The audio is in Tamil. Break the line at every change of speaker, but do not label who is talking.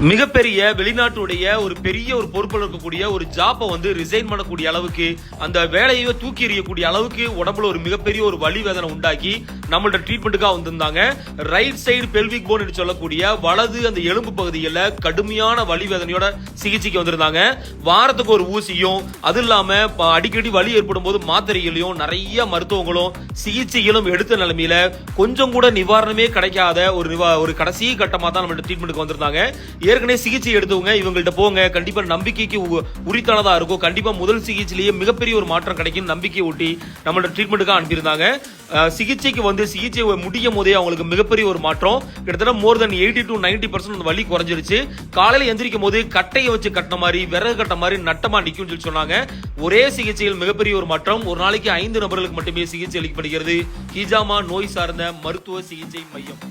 மிகப்பெரிய வெளிநாட்டுடைய ஒரு பெரிய ஒரு பொறுப்பில் இருக்கக்கூடிய ஒரு ஜாப்பை வந்து ரிசைன் பண்ணக்கூடிய அளவுக்கு அந்த வேலையை தூக்கி எறியக்கூடிய அளவுக்கு உடம்புல ஒரு மிகப்பெரிய ஒரு வலி வேதனை உண்டாக்கி நம்மள்ட்ட ட்ரீட்மெண்ட்டுக்காக வந்திருந்தாங்க. ரைட் சைடு பெல்விக் போன் என்று சொல்லக்கூடிய வலது அந்த எலும்பு பகுதியில் கடுமையான வலி வேதனையோட சிகிச்சைக்கு வந்திருந்தாங்க. வாரத்துக்கு ஒரு ஊசியும் அது இல்லாம ப- அடிக்கடி வலி ஏற்படும் போது மாத்திரைகளையும் நிறைய மருத்துவங்களும் சிகிச்சைகளும் எடுத்த நிலைமையில கொஞ்சம் கூட நிவாரணமே கிடைக்காத ஒரு ஒரு கடைசி கட்டமாக தான் நம்மள்ட்ட ட்ரீட்மெண்ட்டுக்கு வந்திருந்தாங்க. ஏற்கனவே சிகிச்சை எடுத்தவங்க இவங்கள்ட்ட போங்க. கண்டிப்பா நம்பிக்கைக்கு உ- உரித்தானதா இருக்கும். கண்டிப்பா முதல் சிகிச்சையிலேயே மிகப்பெரிய ஒரு மாற்றம் கிடைக்கும் நம்பிக்கை ஊட்டி நம்மளோட ட்ரீட்மெண்ட்டுக்காக அனுப்பியிருந்தாங்க. சிகிச்சைக்கு வந்து சிகிச்சை முடியும் போதே அவங்களுக்கு மிகப்பெரிய ஒரு மாற்றம். கிட்டத்தட்ட more than eighty to ninety percent வலி குறைஞ்சிருச்சு. காலையில் எந்திரிக்கும் போது கட்டையை வச்சு கட்டின மாதிரி விறகு கட்ட மாதிரி நட்டமா நிற்கும்னு சொல்லி சொன்னாங்க. ஒரே சிகிச்சையில் மிகப்பெரிய ஒரு மாற்றம். ஒரு நாளைக்கு ஐந்து நபர்களுக்கு மட்டுமே சிகிச்சை அளிக்கப்படுகிறது. ஹிஜாமா நோய் சார்ந்த மருத்துவ சிகிச்சை மையம்.